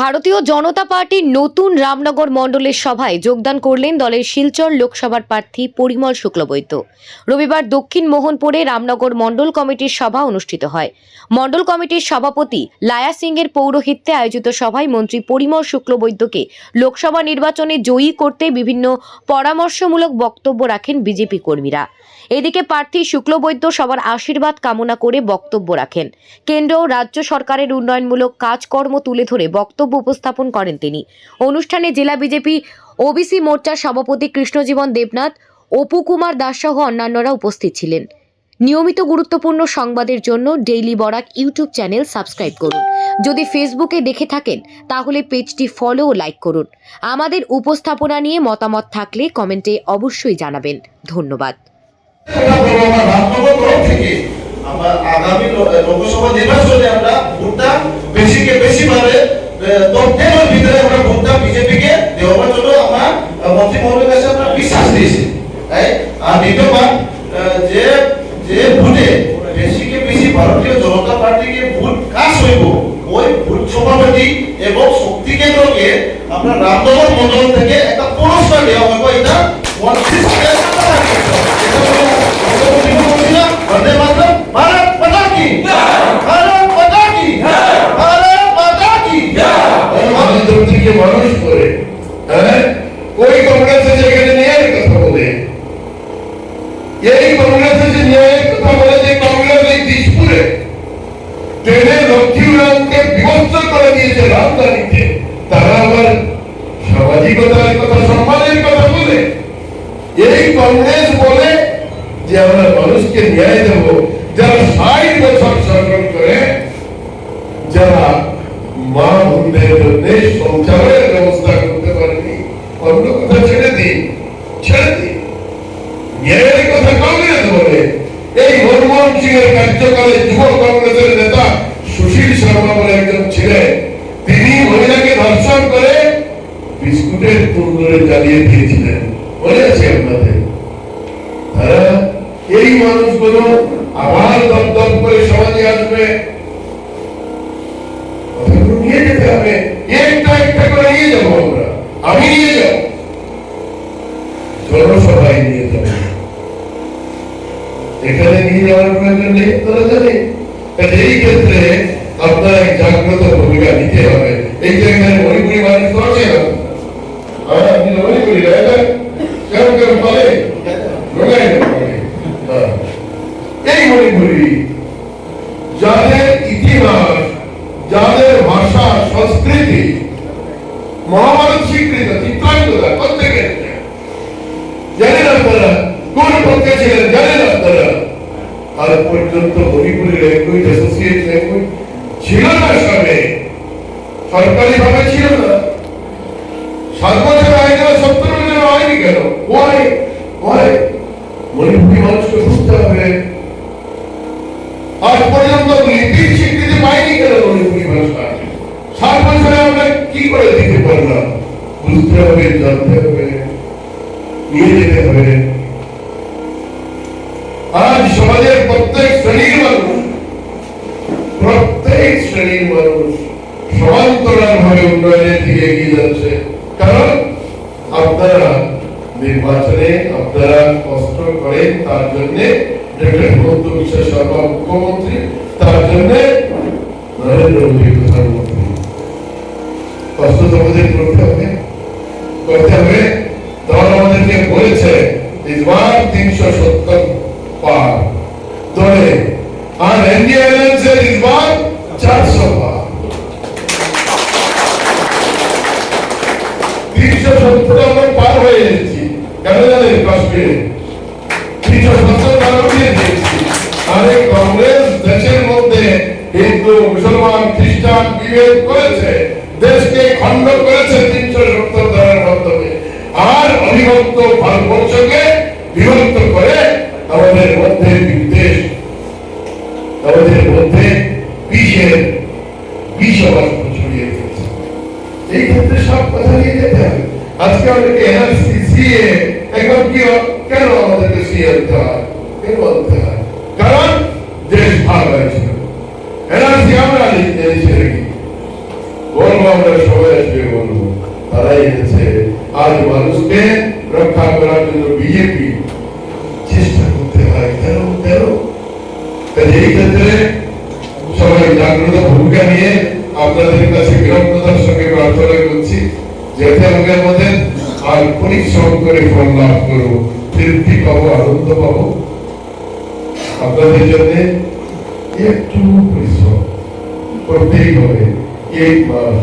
ভারতীয় জনতা পার্টির নতুন রামনগর মণ্ডলের সভায় যোগদান করলেন দলের শিলচর লোকসভার প্রার্থী পরিমল শুক্লবৈদ্য। রবিবার দক্ষিণ মোহনপুরে রামনগর মণ্ডল কমিটির সভা অনুষ্ঠিত হয়। মণ্ডল কমিটির সভাপতি লায়া সিংয়ের পৌরোহিত্যে আয়োজিত সভায় মন্ত্রী পরিমল শুক্লবৈদ্যকে লোকসভা নির্বাচনে জয়ী করতে বিভিন্ন পরামর্শমূলক বক্তব্য রাখেন বিজেপি কর্মীরা। এদিকে প্রার্থী শুক্লবৈদ্য সবার আশীর্বাদ কামনা করে বক্তব্য রাখেন। কেন্দ্র রাজ্য সরকারের উন্নয়নমূলক কাজকর্ম তুলে ধরে বক্তব্য উপস্থাপন করেন তিনি। অনুষ্ঠানে জেলা বিজেপি, ওবিসি মোর্চার সভাপতি কৃষ্ণজীবন দেবনাথ, অপু কুমার দাস সহ অন্যান্যরা উপস্থিত ছিলেন। নিয়মিত গুরুত্বপূর্ণ সংবাদের জন্য daily Barak YouTube channel subscribe করুন। যদি ফেসবুকে দেখে থাকেন, তাহলে পেজটি ফলো ও লাইক করুন। আমাদের উপস্থাপনা নিয়ে মতামত থাকলে কমেন্টে অবশ্যই জানাবেন। ধন্যবাদ। আগামী লোকসভা নির্বাচনে আমরা ভোটটা বেশিকে বেশি ভাবে তথ্যের ভিতরে আমরা ভোটটা বিজেপিকে দেওয়ার জন্য আমরা মন্ত্রী মহলের কাছে আমরা বিশ্বাস দিয়েছি তাই আর দ্বিতীয়বার আহ, যে যে ভোটে বেশিকে বেশি ভারতীয় জনতা পার্টিকে ভোট কাজ হইব ওই ভোট সভাপতি এবং শক্তি কেন্দ্রকে আমরা রামনগর মন্ডল থেকে একটা পুরস্কার দেওয়া হবে এটা মন্ত্রী রাজধানীতে তারা আবার সামাজিকতার কথা, সম্মানের কথা বলে। এই কংগ্রেস বলে যে আমরা মানুষকে ন্যায় দেব। যারা ষাট বছর শাসন করে, যারা মা বোনদের জন্য সংসারের ব্যবস্থা করতে পারেনি, অন্য কথা ছেড়ে দিন ছেড়ে দিন। ন্যায়ের কথা কংগ্রেস বলে। এই মনমোহন সিং এর কার্যকালে যুব কংগ্রেসের নেতা সুশীল শর্মা বলে একজন ছিলেন তিনি মহিলাকে ধর্ষণ করে বিস্কুটের জ্বালিয়ে দিয়েছিলেন। মনে আছে আপনাদের। তারা এই মানুষগুলো আবার দপদপ করে সমাজে আসবে। এখানে নিয়ে যাওয়ার এই ক্ষেত্রে আপনার জাগ্রত ভূমিকা নিতে হবে। এই যে এখানে মণিপুরি মানুষ তো আছে না হ্যাঁ আপনি তো মণিপুরি না এটা কেমন কেমন বলে লোকাই না বলে হ্যাঁ। এই মণিপুরি যাদের ইতিহাস যাদের ভাষা, সংস্কৃতি মহাভারত স্বীকৃত চিত্রাঙ্গদা প্রত্যেকের। জানেন আপনারা কোন পক্ষে ছিলেন জানেন আপনারা আর পর্যন্ত মণিপুরি ল্যাঙ্গুয়েজ অ্যাসোসিয়েট ল্যাঙ্গুয়েজ ছিল না সবে সরকারি ভাবে ছিল না। আগে গেল সত্তর বছর হয়নি কেন? ওয়াই ওয়াই মণিপুরি মানুষকে বুঝতে হবে। আজ পর্যন্ত লিপির স্বীকৃতি পাইনি কেন মণিপুরি ভাষা ষাট বছরে আমরা কি করে দিতে পারলাম বুঝতে হবে জানতে হবে নিয়ে যেতে হবে আজ সমাজের প্রত্যেক শ্রেণির মানুষ প্রত্যেক শ্রেণির মানুষ সমান্তরাল ভাবে উন্নয়নের দিকে এগিয়ে যাচ্ছে। কারণ আপনারা নির্বাচনে আপনারা কষ্ট করেন তার জন্য ডক্টর হিমন্ত বিশ্ব শর্মা মুখ্যমন্ত্রী তার জন্য নরেন্দ্র মোদী প্রধানমন্ত্রী কষ্ট তো করতে হবে সত্তর পার ধরে আর এনডিএ অ্যালায়েন্সের ইসবার চারশো পার তিনশো সত্তর আমরা পার হয়ে এসেছি কেন জানেন কাশ্মীরে তিনশো সত্তর পার হয়ে এসেছি আর কংগ্রেস দেশের মধ্যে হিন্দু মুসলমান খ্রিস্টান বিভেদ করেছে দেশকে খণ্ড করেছে তিনশো সত্তর ধারার মাধ্যমে আর অবিভক্ত ভারতবর্ষকে বিভক্ত করে আমাদের মধ্যে বিদ্বেষ, আমাদের মধ্যে বিষের, বিষবাষ্প ছড়িয়ে দিয়েছে এই ক্ষেত্রে সব কথা নিয়ে যেতে হবে। আজকে এনআরসি সিএ এখন কি কেন আমাদেরকে সিএ আনতে হয়? হয়? কারণ দেশ ভাগ এনআরসি আমরা ছেড়ে বলব আমরা সবাই আসবে বলব। তারাই এনেছে আজ মানুষকে রক্ষা করার জন্য বিজেপি জাগ্রত ভূমিকা নিয়ে আপনাদের কাছে বিরক্ততার সঙ্গে প্রার্থনা করছি, যাতে আমাদের মধ্যে আর পরিশ্রম করে ফল লাভ করব, তৃপ্তি পাবো, আনন্দ পাবো। আপনাদের জন্য একটু পরিশ্রম করতেই হবে, এই মাস।